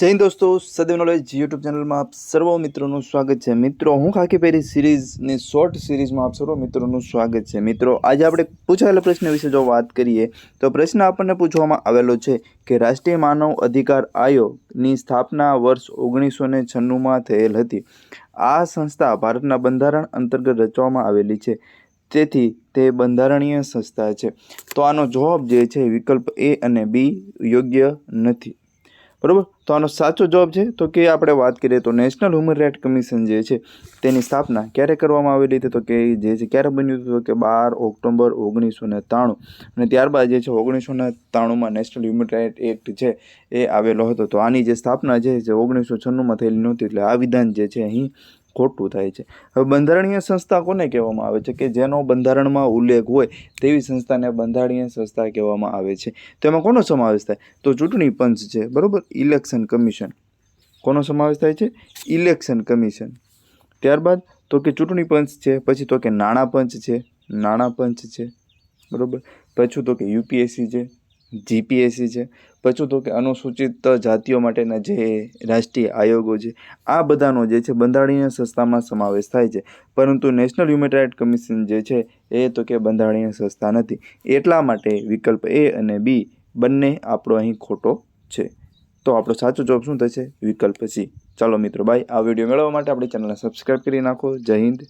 જય દોસ્તો, સદૈવ knowledge YouTube ચેનલમાં આપ સર્વ મિત્રોનું સ્વાગત છે. મિત્રો, હું ખાકી પહેરી સિરીઝની શોર્ટ સિરીઝમાં આપ સર્વ મિત્રોનું સ્વાગત છે. મિત્રો, આજે આપણે પૂછાયેલા પ્રશ્ન વિશે જો વાત કરીએ, તો પ્રશ્ન આપણને પૂછવામાં આવેલો છે કે રાષ્ટ્રીય માનવ અધિકાર આયોગની સ્થાપના વર્ષ ઓગણીસો ને છન્નુંમાં થયેલ હતી. આ સંસ્થા ભારતના બંધારણ અંતર્ગત રચવામાં આવેલી છે. તેથી તે બંધારણીય સંસ્થા છે. તો આનો જવાબ જે છે વિકલ્પ એ અને બી યોગ્ય નથી. બરાબર? તો આનો સાચો જવાબ છે, તો કે આપણે વાત કરીએ તો નેશનલ હ્યુમન રાઇટ કમિશન જે છે, તેની સ્થાપના ક્યારે કરવામાં આવેલી હતી? તો કે જે છે, ક્યારે બન્યું હતું? કે બાર ઓક્ટોબર ઓગણીસો ને ત્રાણું અને ત્યારબાદ જે છે, ઓગણીસો ને ત્રાણુંમાં નેશનલ હ્યુમન રાઇટ એક્ટ છે એ આવેલો હતો. તો આની જે સ્થાપના છે જે ઓગણીસો છન્નુંમાં થયેલી નહોતી. એટલે આ વિધાન જે છે, અહીં ખોટું થાય છે. હવે બંધારણીય સંસ્થા કોને કહેવામાં આવે છે? કે જેનો બંધારણમાં ઉલ્લેખ હોય તેવી સંસ્થાને બંધારણીય સંસ્થા કહેવામાં આવે છે. તેમાં કોનો સમાવેશ થાય? તો ચૂંટણી પંચ છે, બરાબર? Election commission. કોનો સમાવેશ થાય છે? Election commission. ત્યારબાદ તો કે ચૂંટણી પંચ છે, પછી તો કે નાણાં પંચ છે. નાણાં પંચ છે, બરાબર? પછી તો કે યુપીએસસી છે. જીપીએસસી છે. પછી તો કે અનુસૂચિત જાતિઓ માટેના જે રાષ્ટ્રીય આયોગો છે, આ બધાનો જે છે બંધારણીય સંસ્થામાં સમાવેશ થાય છે. પરંતુ નેશનલ હ્યુમન રાઇટ કમિશન જે છે એ તો કે બંધારણીય સંસ્થા નથી. એટલા માટે વિકલ્પ એ અને બી બંને આપણો અહીં ખોટો છે. તો આપણો સાચો જવાબ શું થશે? વિકલ્પ સી ચાલો મિત્રો બાય આ વીડિયો મેળવવા માટે આપણી ચેનલને સબસ્ક્રાઈબ કરી નાખો. જય હિન્દ.